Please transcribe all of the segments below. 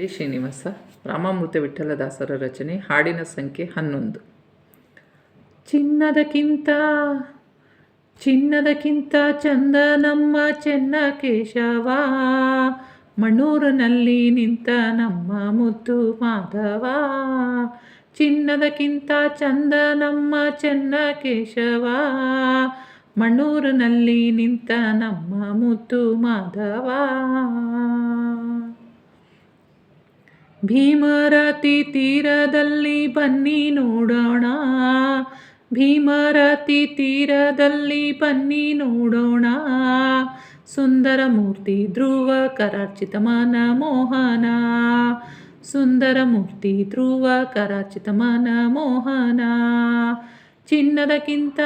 ಹರೇ ಶ್ರೀನಿವಾಸ, ರಾಮಾಮೃತ ವಿಠಲದಾಸರ ರಚನೆ, ಹಾಡಿನ ಸಂಖ್ಯೆ ಹನ್ನೊಂದು. ಚಿನ್ನದಕ್ಕಿಂತ ಚಿನ್ನದಕ್ಕಿಂತ ಚಂದ ನಮ್ಮ ಚೆನ್ನ ಕೇಶವ ಮಣ್ಣೂರಿನಲ್ಲಿ ನಿಂತ ನಮ್ಮ ಮುದ್ದು ಮಾಧವ. ಚಿನ್ನದಕ್ಕಿಂತ ಚಂದ ನಮ್ಮ ಚೆನ್ನ ಕೇಶವ ಮಣ್ಣೂರಿನಲ್ಲಿ ನಿಂತ ನಮ್ಮ ಮುದ್ದು ಮಾಧವ. ಭೀಮರತಿ ತೀರದಲ್ಲಿ ಬನ್ನಿ ನೋಡೋಣ. ಭೀಮರತಿ ತೀರದಲ್ಲಿ ಬನ್ನಿ ನೋಡೋಣ. ಸುಂದರ ಮೂರ್ತಿ ಧ್ರುವ ಕರಾರ್ಚಿತ ಮನ ಮೋಹನ. ಸುಂದರ ಮೂರ್ತಿ ಧ್ರುವ ಕರಾರ್ಚಿತ ಮನ ಮೋಹನ. ಚಿನ್ನದಕ್ಕಿಂತ,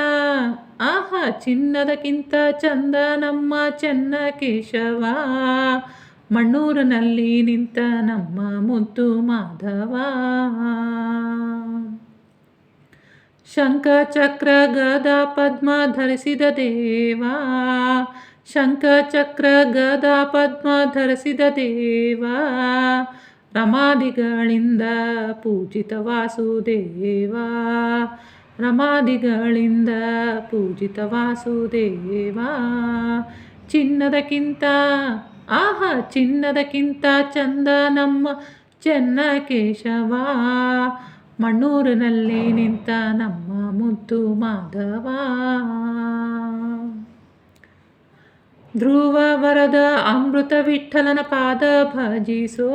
ಆಹಾ, ಚಿನ್ನದಕ್ಕಿಂತ ಚಂದ ನಮ್ಮ ಚೆನ್ನ ಕೇಶವ ಮಣ್ಣೂರಿನಲ್ಲಿ ನಿಂತ ನಮ್ಮ ಮುದ್ದು ಮಾಧವ. ಶಂಖ ಚಕ್ರ ಗದ ಪದ್ಮ ಧರಿಸಿದ ದೇವ. ಶಂಖ ಚಕ್ರ ಗದ ಪದ್ಮ ಧರಿಸಿದ ದೇವ. ರಮಾದಿಗಳಿಂದ ಪೂಜಿತ ವಾಸುದೇವ. ರಮಾದಿಗಳಿಂದ ಪೂಜಿತ ವಾಸುದೇವ. ಚಿನ್ನದಕ್ಕಿಂತ ಆಹಾ, ಚಿನ್ನದಕ್ಕಿಂತ ಚಂದ ನಮ್ಮ ಚೆನ್ನ ಕೇಶವ ಮಣ್ಣೂರಿನಲ್ಲಿ ನಿಂತ ನಮ್ಮ ಮುದ್ದು ಮಾಧವ. ಧ್ರುವ ವರದ ಅಮೃತ ವಿಠಲನ ಪಾದ ಭಜಿಸೋ.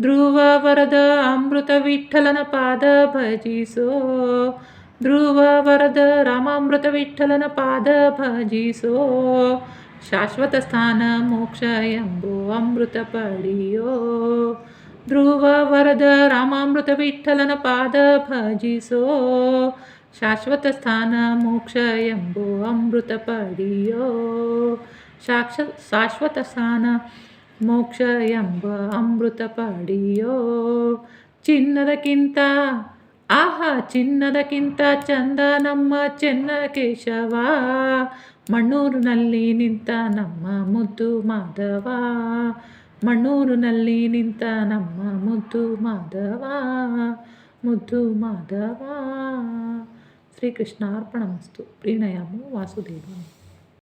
ಧ್ರುವ ವರದ ಅಮೃತ ವಿಠಲನ ಪಾದ ಭಜಿಸೋ. ಧ್ರುವ ವರದ ರಾಮಾಮೃತ ವಿಠಲನ ಪಾದ ಭಜಿಸೋ. ಶಾಶ್ವತ ಸ್ಥಾನ ಮೋಕ್ಷ ಎಂಬೋ ಅಮೃತ ಪಡೆಯೋ ಧ್ರುವ ವರದ ರಾಮಾಮೃತ ವಿಠಲನ ಪಾದ ಭಜಿಸೋ ಶಾಶ್ವತ ಸ್ಥಾನ ಮೋಕ್ಷ ಎಂಬೋ ಅಮೃತ ಪಡೆಯೋ ಶಾಕ್ಷ ಶಾಶ್ವತ ಸ್ಥಾನ ಮೋಕ್ಷ ಎಂಬ ಅಮೃತ ಪಡೆಯೋ ಚಿನ್ನದಕ್ಕಿಂತ ಆಹಾ ಚಿನ್ನದಕ್ಕಿಂತ ಚಂದ ನಮ್ಮ ಚೆನ್ನ ಕೇಶವ ಮಣ್ಣೂರಿನಲ್ಲಿ ನಿಂತ ನಮ್ಮ ಮುದ್ದು ಮಾಧವ. ಮಣ್ಣೂರಿನಲ್ಲಿ ನಿಂತ ನಮ್ಮ ಮುದ್ದು ಮಾಧವ. ಮುದ್ದು ಮಾಧವ. ಶ್ರೀಕೃಷ್ಣಾರ್ಪಣಮಸ್ತು ಪ್ರೀಣಯಾಮ ವಾಸುದೇವ.